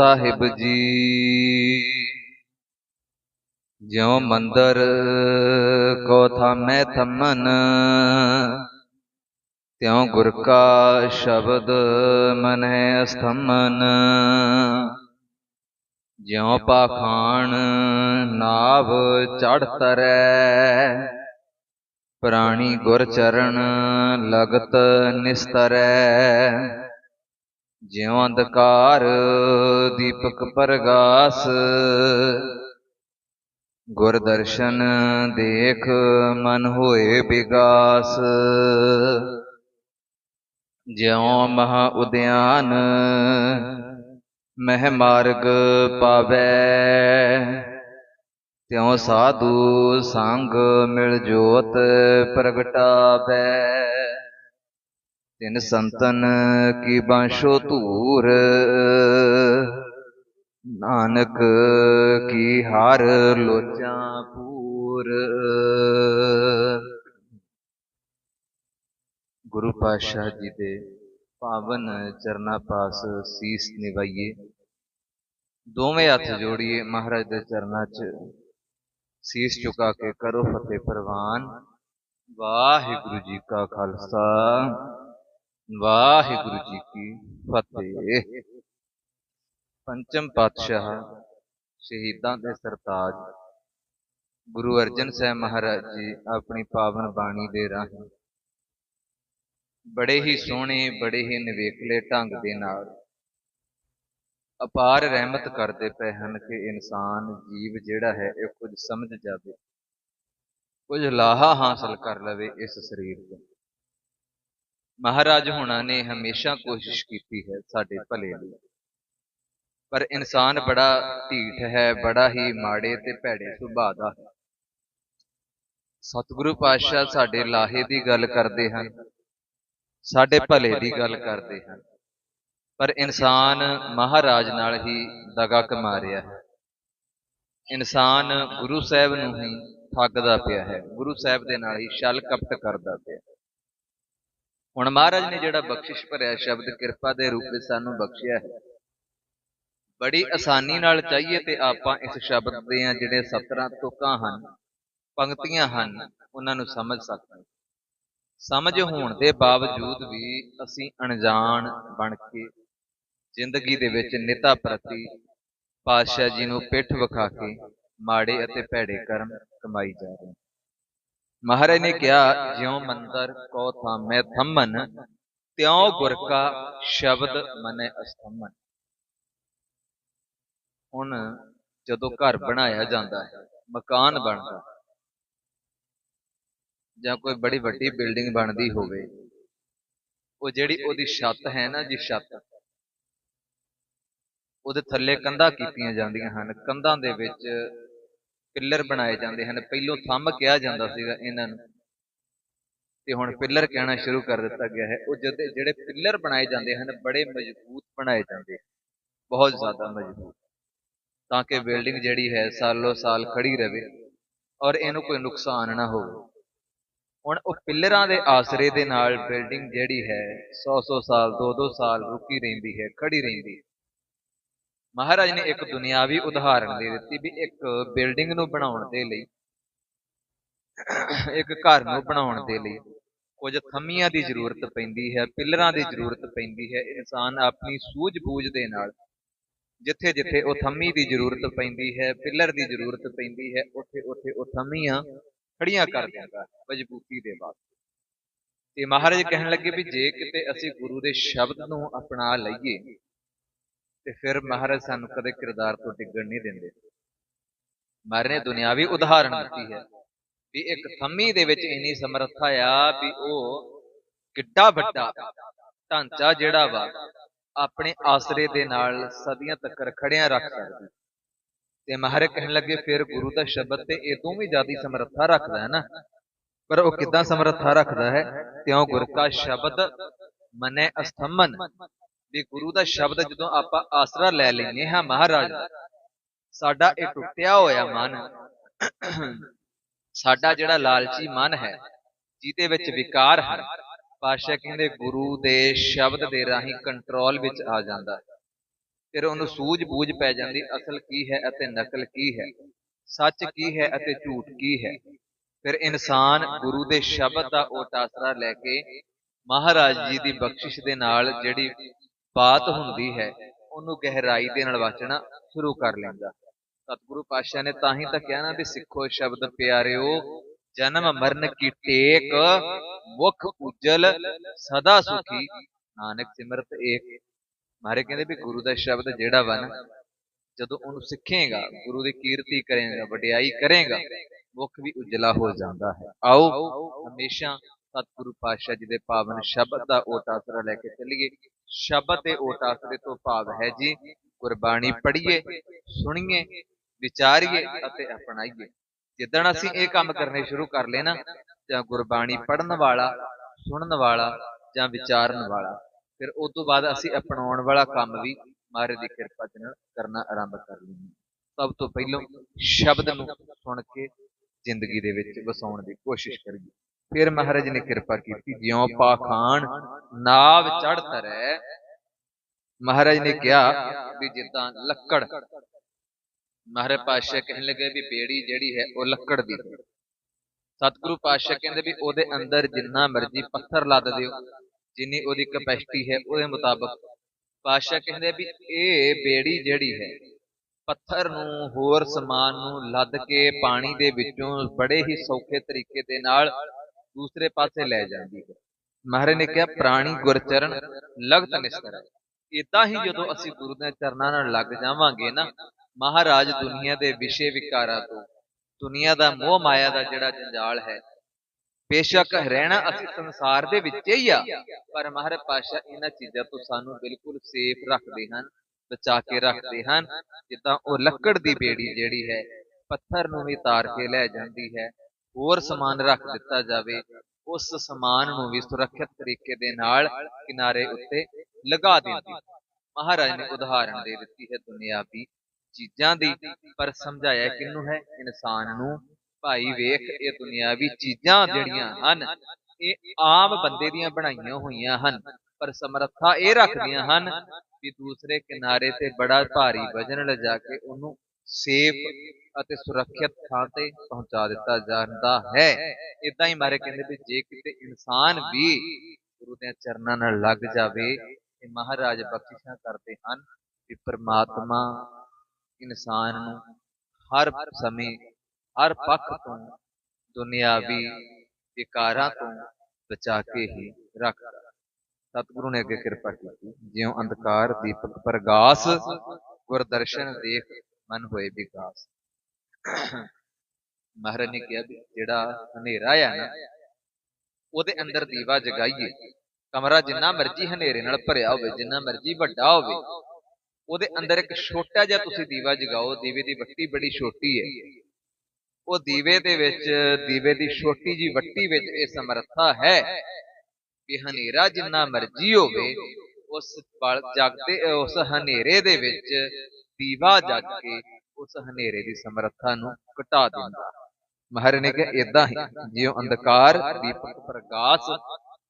ਸਾਹਿਬ ਜੀ। ਜਿਉ ਮੰਦਰ ਕੋ ਥਾਮੈ ਥੰਮਨ, ਤਿਉ ਗੁਰ ਕਾ ਸ਼ਬਦ ਮਨੈ ਅਸਥਮਨ। ਜਿਉ ਪਾਖਾਨ ਨਾਭ ਚੜ ਤਰੈ, ਪ੍ਰਾਣੀ ਗੁਰ ਚਰਨ ਲਗਤ ਨਿਸਤਰੈ। ਜਿਉ ਅੰਧਕਾਰ ਦੀਪਕ ਪ੍ਰਗਾਸ ਗੁਰ ਦਰਸ਼ਨ ਦੇਖ ਮਨ ਹੋਏ ਵਿਗਾਸ ਜਿਉ ਮਹਾ ਉਦਿਆਨ ਮਹਿ ਮਾਰਗ ਪਾਵੈ, ਤਿਉ ਸਾਧੂ ਸੰਗ ਮਿਲ ਜੋਤ ਪ੍ਰਗਟਾਵੈ। ਤਿਨ ਸੰਤਨ ਕੀ ਬਾਂਸ਼ੋ ਧੂਰ। ਨਾਨਕ ਕੀ ਹਰ ਲੋਚਾਂ ਪੂਰ। ਗੁਰੂ ਪਾਤਸ਼ਾਹ ਜੀ ਦੇ ਪਾਵਨ ਚਰਨਾ ਪਾਸ ਸੀਸ ਨਿਵਾਈਏ। ਦੋਵੇਂ ਹੱਥ ਜੋੜੀਏ ਮਹਾਰਾਜ ਦੇ ਚਰਨਾਂ 'ਚ। ਸੀਸ ਝੁਕਾ ਕੇ ਕਰੋ ਫਤਿਹ ਪ੍ਰਵਾਨ। ਵਾਹਿਗੁਰੂ ਜੀ ਕਾ ਖਾਲਸਾ। ਵਾਹਿਗੁਰੂ ਜੀ ਕੀ ਫਤਿਹ। ਪੰਚਮ ਪਾਤਸ਼ਾਹ ਸ਼ਹੀਦਾਂ ਦੇ ਸਰਤਾਜ। ਗੁਰੂ ਅਰਜਨ ਸਾਹਿਬ ਮਹਾਰਾਜ ਜੀ ਆਪਣੀ ਪਾਵਨ ਬਾਣੀ ਦੇ ਰਾਹੀਂ ਬੜੇ ਹੀ ਸੋਹਣੇ ਬੜੇ ਹੀ ਨਿਵੇਕਲੇ ਢੰਗ ਦੇ ਨਾਲ ਅਪਾਰ ਰਹਿਮਤ ਕਰਦੇ ਪਏ ਹਨ ਕਿ ਇਨਸਾਨ ਜੀਵ ਜਿਹੜਾ ਹੈ ਇਹ ਕੁਝ ਸਮਝ ਜਾਵੇ ਕੁਝ ਲਾਹਾ ਹਾਸਲ ਕਰ ਲਵੇ ਇਸ ਸਰੀਰ ਤੋਂ। ਮਹਾਰਾਜ ਹੋਣਾ ਨੇ ਹਮੇਸ਼ਾ ਕੋਸ਼ਿਸ਼ ਕੀਤੀ ਹੈ ਸਾਡੇ ਭਲੇ ਲਈ ਪਰ ਇਨਸਾਨ ਬੜਾ ਢੀਠ ਹੈ, ਬੜਾ ਹੀ ਮਾੜੇ ਤੇ ਭੈੜੇ ਸੁਭਾਅ ਦਾ ਹੈ। ਸਤਿਗੁਰੂ ਪਾਤਸ਼ਾਹ ਸਾਡੇ ਲਾਹੇ ਦੀ ਗੱਲ ਕਰਦੇ ਹਨ, ਸਾਡੇ ਭਲੇ ਦੀ ਗੱਲ ਕਰਦੇ ਹਨ। ਪਰ ਇਨਸਾਨ ਮਹਾਰਾਜ ਨਾਲ ਹੀ ਦਗਾ ਕਮਾ ਰਿਹਾ ਹੈ। ਇਨਸਾਨ ਗੁਰੂ ਸਾਹਿਬ ਨੂੰ ਹੀ ਠੱਗਦਾ ਪਿਆ ਹੈ, ਗੁਰੂ ਸਾਹਿਬ ਦੇ ਨਾਲ ਹੀ ਛਲ ਕਪਟ ਕਰਦਾ ਪਿਆ ਹੁਣ ਮਹਾਰਾਜ ਨੇ ਜਿਹੜਾ ਬਖਸ਼ਿਸ਼ ਭਰਿਆ ਸ਼ਬਦ ਕਿਰਪਾ ਦੇ ਰੂਪ ਵਿੱਚ ਸਾਨੂੰ ਬਖਸ਼ਿਆ ਹੈ। ਬੜੀ ਆਸਾਨੀ ਨਾਲ ਚਾਹੀਏ ਤੇ ਆਪਾਂ ਇਸ ਸ਼ਬਦ ਦੇ ਜਿਹੜੇ 17 ਤੁਕਾਂ ਹਨ ਪੰਕਤੀਆਂ ਹਨ ਉਹਨਾਂ ਨੂੰ ਸਮਝ ਸਕਦੇ ਸਮਝ ਹੋਣ ਦੇ ਬਾਵਜੂਦ ਵੀ ਅਸੀਂ ਅਣਜਾਣ ਬਣ ਕੇ ਜ਼ਿੰਦਗੀ ਦੇ ਵਿੱਚ ਨਿਤਾ ਪ੍ਰਤੀ ਪਾਤਸ਼ਾਹ ਜੀ ਨੂੰ ਪਿੱਠ ਵਿਖਾ ਕੇ ਮਾੜੇ ਅਤੇ ਭੈੜੇ ਕਰਮ ਕਮਾਈ ਜਾ ਰਹੇ ਮਹਾਰਾਜ ਨੇ ਕਿਹਾ, ਜਿਉ ਮੰਤਰ ਕੋ ਥਾਮੈ ਥੰਮਨ, ਤਿਉ ਗੁਰ ਕਾ ਸ਼ਬਦ ਮਨੇ ਅਸਥਮਨ। ਹੁਣ ਜਦੋਂ ਘਰ ਬਣਾਇਆ ਜਾਂਦਾ ਹੈ, ਮਕਾਨ ਬਣਦਾ ਜਾਂ ਕੋਈ ਬੜੀ ਵੱਡੀ ਬਿਲਡਿੰਗ ਬਣਦੀ ਹੋਵੇ, ਉਹ ਜਿਹੜੀ ਉਹਦੀ ਛੱਤ ਹੈ ਨਾ ਜੀ ਛੱਤ, ਉਹਦੇ ਥੱਲੇ ਕੰਧਾਂ ਕੀਤੀਆਂ ਜਾਂਦੀਆਂ ਹਨ, ਕੰਧਾਂ ਦੇ ਵਿੱਚ ਪਿੱਲਰ ਬਣਾਏ ਜਾਂਦੇ ਹਨ। ਪਹਿਲੋਂ ਥੰਮ ਕਿਹਾ ਜਾਂਦਾ ਸੀਗਾ ਇਹਨਾਂ ਨੂੰ ਤੇ ਹੁਣ ਪਿੱਲਰ ਕਹਿਣਾ ਸ਼ੁਰੂ ਕਰ ਦਿੱਤਾ ਗਿਆ ਹੈ। ਉਹ ਜਦ ਜਿਹੜੇ ਪਿੱਲਰ ਬਣਾਏ ਜਾਂਦੇ ਹਨ, ਬੜੇ ਮਜ਼ਬੂਤ ਬਣਾਏ ਜਾਂਦੇ ਬਹੁਤ ਜ਼ਿਆਦਾ ਮਜ਼ਬੂਤ। ਤਾਂ ਕਿ ਬਿਲਡਿੰਗ ਜਿਹੜੀ ਹੈ, ਸਾਲੋ ਸਾਲ ਖੜੀ ਰਵੇ ਔਰ ਇਹਨੂੰ ਕੋਈ ਨੁਕਸਾਨ ਨਾ ਹੋਵੇ। ਹੁਣ ਉਹ ਪਿੱਲਰਾਂ ਦੇ ਆਸਰੇ ਦੇ ਨਾਲ ਬਿਲਡਿੰਗ ਜਿਹੜੀ ਹੈ 100-100 ਸਾਲ 2-2 ਸਾਲ ਰੁਕੀ ਰਹਿੰਦੀ ਹੈ, ਖੜੀ ਰਹਿੰਦੀ ਹੈ। ਮਹਾਰਾਜ ਨੇ ਇੱਕ ਦੁਨਿਆਵੀ ਉਦਾਹਰਣ ਦੇ ਦਿੱਤੀ ਵੀ ਇੱਕ ਬਿਲਡਿੰਗ ਨੂੰ ਬਣਾਉਣ ਦੇ ਲਈ, ਇੱਕ ਘਰ ਨੂੰ ਬਣਾਉਣ ਦੇ ਲਈ ਕੁਝ ਥੰਮੀਆਂ ਦੀ ਜ਼ਰੂਰਤ ਪੈਂਦੀ ਹੈ, ਪਿਲਰਾਂ ਦੀ ਜ਼ਰੂਰਤ ਪੈਂਦੀ ਹੈ, ਇਨਸਾਨ ਆਪਣੀ ਸੂਝ-ਬੂਝ ਦੇ ਨਾਲ ਜਿੱਥੇ ਜਿੱਥੇ ਉਹ ਥੰਮੀ ਦੀ ਜ਼ਰੂਰਤ ਪੈਂਦੀ ਹੈ, ਪਿੱਲਰ ਦੀ ਜ਼ਰੂਰਤ ਪੈਂਦੀ ਹੈ ਉੱਥੇ ਉੱਥੇ ਉਹ ਥੰਮੀਆਂ ਖੜੀਆਂ ਕਰ ਦਿੰਦਾ ਮਜ਼ਬੂਤੀ ਦੇ ਬਾਅਦ ਤੇ ਮਹਾਰਾਜ ਕਹਿਣ ਲੱਗੇ ਵੀ ਜੇ ਕਿਤੇ ਅਸੀਂ ਗੁਰੂ ਦੇ ਸ਼ਬਦ ਨੂੰ ਅਪਣਾ ਲਈਏ ਤੇ ਫਿਰ ਮਹਾਰਾਜ ਸਾਨੂੰ ਕਦੇ ਕਿਰਦਾਰ ਤੋਂ ਡਿੱਗਣ ਨਹੀਂ ਦਿੰਦੇ। ਮਹਾਰਾਜ ਨੇ ਦੁਨਿਆਵੀ ਉਦਾਹਰਣ ਦਿੱਤੀ ਹੈ ਵੀ ਇੱਕ ਥੰਮੀ ਦੇ ਵਿੱਚ ਇੰਨੀ ਸਮਰੱਥਾ ਆ ਵੀ ਉਹ ਕਿੱਡਾ ਵੱਡਾ ਢਾਂਚਾ ਜਿਹੜਾ ਵਾ ਆਪਣੇ ਆਸਰੇ ਦੇ ਨਾਲ ਸਦੀਆਂ ਤੱਕ ਖੜਿਆਂ ਰੱਖ ਸਕਦਾ। ਤੇ ਮਹਾਰਾਜ ਕਹਿਣ ਲੱਗੇ ਫਿਰ ਗੁਰੂ ਦਾ ਸ਼ਬਦ ਤੇ ਇਦੋਂ ਵੀ ਜ਼ਿਆਦੀ ਸਮਰੱਥਾ ਰੱਖਦਾ ਹੈ ਨਾ। ਪਰ ਉਹ ਕਿੱਦਾਂ ਸਮਰੱਥਾ ਰੱਖਦਾ ਹੈ? ਤਿਉ ਗੁਰ ਕਾ ਸ਼ਬਦ ਮਨੇ ਅਸਥਮਨ। ਵੀ ਗੁਰੂ ਦਾ ਸ਼ਬਦ ਜਦੋਂ ਆਪਾਂ ਆਸਰਾ ਲੈ ਲੈਨੇ ਹਾਂ ਮਹਾਰਾਜ, ਸਾਡਾ ਇਹ ਟੁੱਟਿਆ ਹੋਇਆ ਮਨ, ਸਾਡਾ ਜਿਹੜਾ ਲਾਲਚੀ ਮਨ ਹੈ, ਜਿਹਦੇ ਵਿੱਚ ਵਿਕਾਰ ਹਨ ਪਾਸ਼ਾ ਕਹਿੰਦੇ ਗੁਰੂ ਦੇ ਸ਼ਬਦ ਦੇ ਰਾਹੀਂ ਕੰਟਰੋਲ ਵਿੱਚ ਆ ਜਾਂਦਾ। ਫਿਰ ਉਹਨੂੰ ਸੂਝ-ਬੂਝ ਪੈ ਜਾਂਦੀ, ਅਸਲ ਕੀ ਹੈ ਅਤੇ ਨਕਲ ਕੀ ਹੈ, ਸੱਚ ਕੀ ਹੈ ਅਤੇ ਝੂਠ ਕੀ ਹੈ। ਫਿਰ ਇਨਸਾਨ ਗੁਰੂ ਦੇ ਸ਼ਬਦ ਦਾ ਓਟ ਆਸਰਾ ਲੈ ਕੇ ਮਹਾਰਾਜ ਜੀ ਦੀ ਬਖਸ਼ਿਸ਼ ਦੇ ਨਾਲ ਜਿਹੜੀ ਬਾਤ ਹੁੰਦੀ ਹੈ, ਉਹਨੂੰ ਗਹਿਰਾਈ ਦੇ ਨਾਲ ਵਾਚਣਾ ਸ਼ੁਰੂ ਕਰ ਲੈਂਦਾ। ਸਤਿਗੁਰੂ ਪਾਤਸ਼ਾਹ ਨੇ ਤਾਂ ਹੀ ਤਾਂ ਕਿਹਾ ਨਾ ਵੀ ਸਿੱਖੋ ਸ਼ਬਦ, ਪਿਆਰਿਓ, ਜਨਮ ਮਰਨ ਕੀ ਟੇਕ, ਮੁਖ ਉਜਲ, ਸਦਾ ਸੁਖੀ, ਨਾਨਕ ਸਿਮਰਤ ਏਕ। ਮਾਰੇ ਕਹਿੰਦੇ ਵੀ ਗੁਰੂ ਦਾ ਸ਼ਬਦ ਜਿਹੜਾ ਵਨ ਜਦੋਂ ਉਹਨੂੰ ਸਿੱਖੇਗਾ, ਗੁਰੂ ਦੀ ਕੀਰਤੀ ਕਰੇਗਾ, ਵਡਿਆਈ ਕਰੇਗਾ, ਮੁਖ ਵੀ ਉਜਲਾ ਹੋ ਜਾਂਦਾ ਹੈ। ਆਓ, ਹਮੇਸ਼ਾ ਸਤਿਗੁਰੂ ਪਾਤਸ਼ਾਹ ਜੀ ਦੇ ਪਾਵਨ ਸ਼ਬਦ ਦਾ ਓਟ ਆਸਰਾ ਲੈ ਕੇ ਚੱਲੀਏ। ਸ਼ਬਦ ਦੇ ਓਟ ਆਸਰੇ ਤੋਂ ਭਾਵ ਹੈ ਜੀ, ਗੁਰਬਾਣੀ ਪੜ੍ਹੀਏ, ਸੁਣੀਏ, ਵਿਚਾਰੀਏ ਅਤੇ ਅਪਣਾਈਏ। ਜਿੱਦਣ ਅਸੀਂ ਇਹ ਕੰਮ ਕਰਨੇ ਸ਼ੁਰੂ ਕਰ ਲਏ ਨਾ, ਜਾਂ ਗੁਰਬਾਣੀ ਪੜਨ ਵਾਲਾ, ਸੁਣਨ ਵਾਲਾ, ਜਾਂ ਵਿਚਾਰਨ ਵਾਲਾ, ਫਿਰ ਉਸ ਤੋਂ ਬਾਅਦ ਅਸੀਂ ਅਪਣਾਉਣ ਵਾਲਾ ਕੰਮ ਵੀ ਮਹਾਰਾਜ ਦੀ ਕਿਰਪਾ ਦੇ ਨਾਲ ਕਰਨਾ ਆਰੰਭ ਕਰ ਲੈਂਦੇ ਸਭ ਤੋਂ ਪਹਿਲਾਂ ਸ਼ਬਦ ਨੂੰ ਸੁਣ ਕੇ ਜ਼ਿੰਦਗੀ ਦੇ ਵਿੱਚ ਵਸਾਉਣ ਦੀ ਕੋਸ਼ਿਸ਼ ਕਰੀਏ। ਫਿਰ ਮਹਾਰਾਜ ਨੇ ਕਿਰਪਾ ਕੀਤੀ, ਜਿਉਂ ਪਾਖਾਨ ਨਾਵ ਚੜ ਤਰੈ। ਮਹਾਰਾਜ ਨੇ ਕਿਹਾ ਵੀ ਜਿੱਦਾਂ ਲੱਕੜ, ਮਹਾਰਾਜ ਪਾਤਸ਼ਾਹ ਕਹਿਣ ਲੱਗੇ ਵੀ ਬੇੜੀ ਜਿਹੜੀ ਹੈ ਉਹ ਲੱਕੜ ਦੀ ਹੈ। ਸਤਿਗੁਰੂ ਪਾਤਸ਼ਾਹ ਕਹਿੰਦੇ ਵੀ ਉਹਦੇ ਅੰਦਰ ਜਿੰਨਾ ਮਰਜ਼ੀ ਪੱਥਰ ਲੱਦ ਦਿਓ, ਜਿੰਨੀ ਉਹਦੀ ਕਪੈਸਿਟੀ ਹੈ ਉਹਦੇ ਮੁਤਾਬਕ। ਪਾਤਸ਼ਾਹ ਕਹਿੰਦੇ ਵੀ ਇਹ ਬੇੜੀ ਜਿਹੜੀ ਹੈ, ਪੱਥਰ ਨੂੰ ਹੋਰ ਸਮਾਨ ਨੂੰ ਲੱਦ ਕੇ ਪਾਣੀ ਦੇ ਵਿੱਚੋਂ ਬੜੇ ਹੀ ਸੌਖੇ ਤਰੀਕੇ ਦੇ ਨਾਲ ਦੂਸਰੇ ਪਾਸੇ ਲੈ ਜਾਂਦੀ ਹੈ। ਮਹਾਰਾਜ ਨੇ ਕਿਹਾ ਪ੍ਰਾਣੀ ਗੁਰਚਰਨ ਲਗਤ ਨਿਸਤਰ ਇਦਾਂ ਹੀ ਜਦੋਂ ਅਸੀਂ ਗੁਰੂ ਦੇ ਚਰਨਾਂ ਨਾਲ ਲੱਗ ਜਾਵਾਂਗੇ ਨਾ ਮਹਾਰਾਜ ਦੁਨੀਆ ਦੇ ਵਿਸ਼ੇ ਵਿਕਾਰਾਂ ਤੋਂ ਦੁਨੀਆ ਦਾ ਮੋਹ ਮਾਇਆ ਦਾ ਜਿਹੜਾ ਜੰਜਾਲ ਹੈ ਬੇਸ਼ੱਕ ਰਹਿਣਾ ਅਸੀਂ ਸੰਸਾਰ ਦੇ ਵਿੱਚ ਹੀ ਆ ਪਰ ਮਹਾਰਾਜ ਪਾਸ਼ਾ ਇਹਨਾਂ ਚੀਜ਼ਾਂ ਤੋਂ ਸਾਨੂੰ ਬਿਲਕੁਲ ਸੇਫ ਰੱਖਦੇ ਹਨ ਬਚਾ ਕੇ ਰੱਖਦੇ ਹਨ। ਜਿੱਦਾਂ ਉਹ ਲੱਕੜ ਦੀ ਬੇੜੀ ਜਿਹੜੀ ਹੈ ਪੱਥਰ ਨੂੰ ਵੀ ਤਾਰ ਕੇ ਲੈ ਜਾਂਦੀ ਹੈ ਹੋਰ ਸਮਾਨ ਰੱਖ ਦਿੱਤਾ ਜਾਵੇ, ਉਸ ਸਮਾਨ ਨੂੰ ਵੀ ਸੁਰੱਖਿਅਤ ਤਰੀਕੇ ਦੇ ਨਾਲ ਕਿਨਾਰੇ ਉੱਤੇ ਲਗਾ ਦਿੰਦੀ। ਮਹਾਰਾਜ ਨੇ ਉਦਾਹਰਣ ਦੇ ਦਿੱਤੀ ਹੈ ਦੁਨਿਆਵੀ ਚੀਜ਼ਾਂ ਦੀ, ਪਰ ਸਮਝਾਇਆ ਕਿਹਨੂੰ ਹੈ? ਇਨਸਾਨ ਨੂੰ। ਭਾਈ ਵੇਖ, ਇਹ ਦੁਨਿਆਵੀ ਚੀਜ਼ਾਂ ਜਿਹੜੀਆਂ ਹਨ, ਇਹ ਆਮ ਬੰਦੇ ਦੀਆਂ ਬਣਾਈਆਂ ਹੋਈਆਂ ਹਨ, ਪਰ ਸਮਰੱਥਾ ਇਹ ਰੱਖਦੀਆਂ ਹਨ ਕਿ ਦੂਸਰੇ ਕਿਨਾਰੇ ਤੇ ਬੜਾ ਭਾਰੀ ਵਜਨ ਲਿਜਾ ਕੇ ਉਹਨੂੰ ਸੇਫ ਅਤੇ ਸੁਰੱਖਿਅਤ ਥਾਂ ਤੇ ਪਹੁੰਚਾ ਦਿੱਤਾ ਜਾਂਦਾ ਹੈ। ਇਦਾਂ ਹੀ ਮਾਰੇ ਕਹਿੰਦੇ ਵੀ ਜੇ ਕਿਤੇ ਇਨਸਾਨ ਵੀ ਗੁਰੂ ਦੇ ਚਰਨਾਂ ਨਾਲ ਲੱਗ ਜਾਵੇ ਤੇ ਮਹਾਰਾਜ ਬਖਸ਼ਿਸ਼ਾਂ ਕਰਦੇ ਹਨ ਕਿ ਪ੍ਰਮਾਤਮਾ ਇਨਸਾਨ ਨੂੰ ਹਰ ਸਮੇਂ, ਹਰ ਪੱਖ ਤੋਂ, ਦੁਨਿਆਵੀ ਵਿਕਾਰਾਂ ਤੋਂ ਬਚਾ ਕੇ ਹੀ ਰੱਖਦਾ। ਸਤਿਗੁਰੂ ਨੇ ਅੱਗੇ ਕਿਰਪਾ ਕੀਤੀ। ਜਿਉਂ ਅੰਧਕਾਰ ਦੀਪਕ ਪ੍ਰਗਾਸ, ਗੁਰਦਰਸ਼ਨ ਦੇਖ ਮਨ ਹੋਏ ਵਿਕਾਸ। ਮਹਾਰਾਜ ਨੇ ਕਿਹਾ ਜਿਹੜਾ ਹਨੇਰਾ ਆ ਨਾ, ਉਹਦੇ ਅੰਦਰ ਦੀਵਾ ਜਗਾਈਏ। ਕਮਰਾ ਜਿੰਨਾ ਮਰਜ਼ੀ ਹਨੇਰੇ ਨਾਲ ਭਰਿਆ ਹੋਵੇ, ਜਿੰਨਾ ਮਰਜ਼ੀ ਵੱਡਾ ਹੋਵੇ, ਉਹਦੇ ਅੰਦਰ ਇੱਕ ਛੋਟਾ ਜਿਹਾ ਤੁਸੀਂ ਦੀਵਾ ਜਗਾਓ, ਦੀਵੇ ਦੀ ਵੱਟੀ ਬੜੀ ਛੋਟੀ ਹੈ। ਉਹ ਦੀਵੇ ਦੇ ਵਿੱਚ, ਦੀਵੇ ਦੀ ਛੋਟੀ ਜੀ ਵੱਟੀ ਵਿੱਚ ਇਹ ਸਮਰੱਥਾ ਹੈ ਕਿ ਹਨੇਰਾ ਜਿੰਨਾ ਮਰਜ਼ੀ ਹੋਵੇ, ਉਸ ਜਗਦੇ, ਉਸ ਹਨੇਰੇ ਦੇ ਵਿੱਚ ਦੀਵਾ ਜਗ ਕੇ ਉਸ ਹਨੇਰੇ ਦੀ ਸਮਰੱਥਾ ਨੂੰ ਘਟਾ ਦਿੰਦਾ। ਮਹਾਰਾਜ ਨੇ ਕਿਹਾ ਇਦਾਂ ਹੀ, ਜਿਉਂ ਅੰਧਕਾਰ ਦੀਪਕ ਪ੍ਰਕਾਸ਼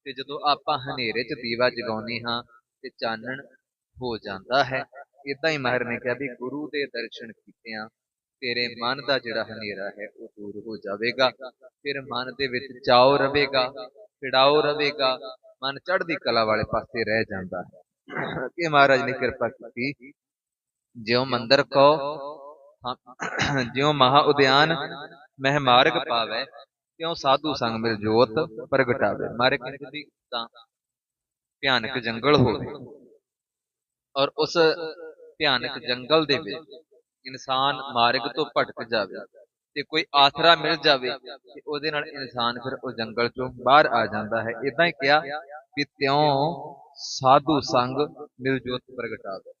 ਤੇ ਜਦੋਂ ਆਪਾਂ ਹਨੇਰੇ 'ਚ ਦੀਵਾ ਜਗਾਉਂਦੇ ਹਾਂ ਤੇ ਚਾਨਣ ਹੋ ਜਾਂਦਾ ਹੈ ਇਦਾਂ ਹੀ ਮਹਾਰਾਜ ਨੇ ਕਿਹਾ ਵੀ ਗੁਰੂ ਦੇ ਦਰਸ਼ਨ ਕੀਤਿਆਂ ਤੇਰੇ ਮਨ ਦਾ ਜਿਹੜਾ ਹਨੇਰਾ ਹੈ ਉਹ ਦੂਰ ਹੋ ਜਾਵੇਗਾ। ਫਿਰ ਮਨ ਦੇ ਵਿੱਚ ਚਾਉ ਰਵੇਗਾ ਛਿੜਾਓ ਰਵੇਗਾ ਮਨ ਚੜ੍ਹਦੀ ਕਲਾ ਵਾਲੇ ਪਾਸੇ ਰਹਿ ਜਾਂਦਾ ਹੈ। ਕਿ ਮਹਾਰਾਜ ਨੇ ਕਿਰਪਾ ਕੀਤੀ, ਜਿਉ ਮੰਦਰ ਕੋ ਜਿਉ ਮਹਾ ਉਦਿਆਨ ਮਹਿ ਮਾਰਗ ਪਾਵੇ, ਤਿਉ ਸਾਧੂ ਸੰਗ ਮਿਲ ਜੋਤ ਪ੍ਰਗਟਾਵੇ। ਮਾਰੇ ਕਹਿੰਦੇ ਤਾਂ ਭਿਆਨਕ ਜੰਗਲ ਹੋਵੇ ਔਰ ਉਸ ਭਿਆਨਕ ਜੰਗਲ ਦੇ ਵਿੱਚ ਇਨਸਾਨ ਮਾਰਗ ਤੋਂ ਭਟਕ ਜਾਵੇ ਤੇ ਕੋਈ ਆਸਰਾ ਮਿਲ ਜਾਵੇ ਤੇ ਉਹਦੇ ਨਾਲ ਇਨਸਾਨ ਫਿਰ ਉਹ ਜੰਗਲ ਚੋਂ ਬਾਹਰ ਆ ਜਾਂਦਾ ਹੈ। ਇਦਾਂ ਹੀ ਕਿਹਾ ਵੀ ਤਿਉ ਸਾਧੂ ਸੰਗ ਮਿਲ ਜੋਤ ਪ੍ਰਗਟਾਵੇ।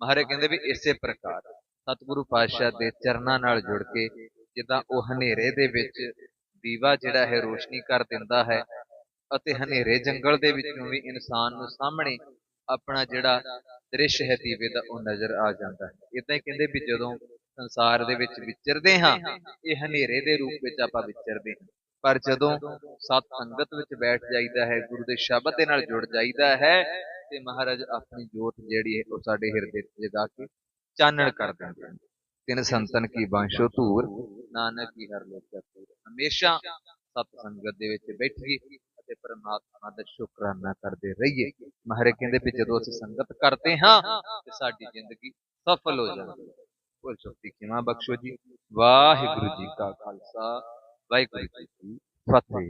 ਮਹਾਰੇ ਕਹਿੰਦੇ ਵੀ ਇਸੇ ਪ੍ਰਕਾਰ ਸਤਿਗੁਰੂ ਪਾਤਸ਼ਾਹ ਦੇ ਚਰਨਾਂ ਨਾਲ ਜੁੜ ਕੇ ਜਿੱਦਾਂ ਉਹ ਹਨੇਰੇ ਦੇ ਵਿੱਚ ਦੀਵਾ ਜਿਹੜਾ ਹੈ ਰੋਸ਼ਨੀ ਕਰ ਦਿੰਦਾ ਹੈ ਅਤੇ ਹਨੇਰੇ ਜੰਗਲ ਦੇ ਵਿੱਚੋਂ ਵੀ ਇਨਸਾਨ ਨੂੰ ਸਾਹਮਣੇ ਆਪਣਾ ਜਿਹੜਾ ਦ੍ਰਿਸ਼ ਹੈ ਦੀਵੇ ਦਾ ਉਹ ਨਜ਼ਰ ਆ ਜਾਂਦਾ ਹੈ। ਇਦਾਂ ਹੀ ਕਹਿੰਦੇ ਵੀ ਜਦੋਂ ਸੰਸਾਰ ਦੇ ਵਿੱਚ ਵਿਚਰਦੇ ਹਾਂ, ਇਹ ਹਨੇਰੇ ਦੇ ਰੂਪ ਵਿੱਚ ਆਪਾਂ ਵਿਚਰਦੇ ਹਾਂ। ਪਰ ਜਦੋਂ ਸਤ ਸੰਗਤ ਵਿੱਚ ਬੈਠ ਜਾਈਦਾ ਹੈ, ਗੁਰੂ ਦੇ ਸ਼ਬਦ ਦੇ ਨਾਲ ਜੁੜ ਜਾਈਦਾ ਹੈ ਤੇ ਮਹਾਰਾਜ ਆਪਣੀ ਜੋਤ ਜਿਹੜੀ ਹੈ ਉਹ ਸਾਡੇ ਹਿਰਦੇ 'ਚ ਜਗਾ ਕੇ ਚਾਨਣ ਕਰ ਦਿੰਦੇ ਹਨ ਤਿਨ ਸੰਤਨ ਕੀ ਬਾਂਸ਼ੋ ਧੂਰ ਨਾਨਕ ਕੀ ਹਰ ਲੋਕ ਹਮੇਸ਼ਾ ਸਤ ਸੰਗਤ ਦੇ ਵਿੱਚ ਬੈਠੀਏ ਅਤੇ ਪਰਮਾਤਮਾ ਦਾ ਸ਼ੁਕਰਾਨਾ ਕਰਦੇ ਰਹੀਏ ਮਹਾਰਾਜ ਕਹਿੰਦੇ ਵੀ ਜਦੋਂ ਅਸੀਂ ਸੰਗਤ ਕਰਦੇ ਹਾਂ ਤੇ ਸਾਡੀ ਜ਼ਿੰਦਗੀ ਸਫਲ ਹੋ ਜਾਂਦੀ ਹੈ ਬੋਲ ਚੁੱਕੀ ਖਿਮਾ ਬਖਸ਼ੋ ਜੀ ਵਾਹਿਗੁਰੂ ਜੀ ਕਾ ਖਾਲਸਾ ਵਾਹਿਗੁਰੂ ਜੀ ਕੀ ਫਤਿਹ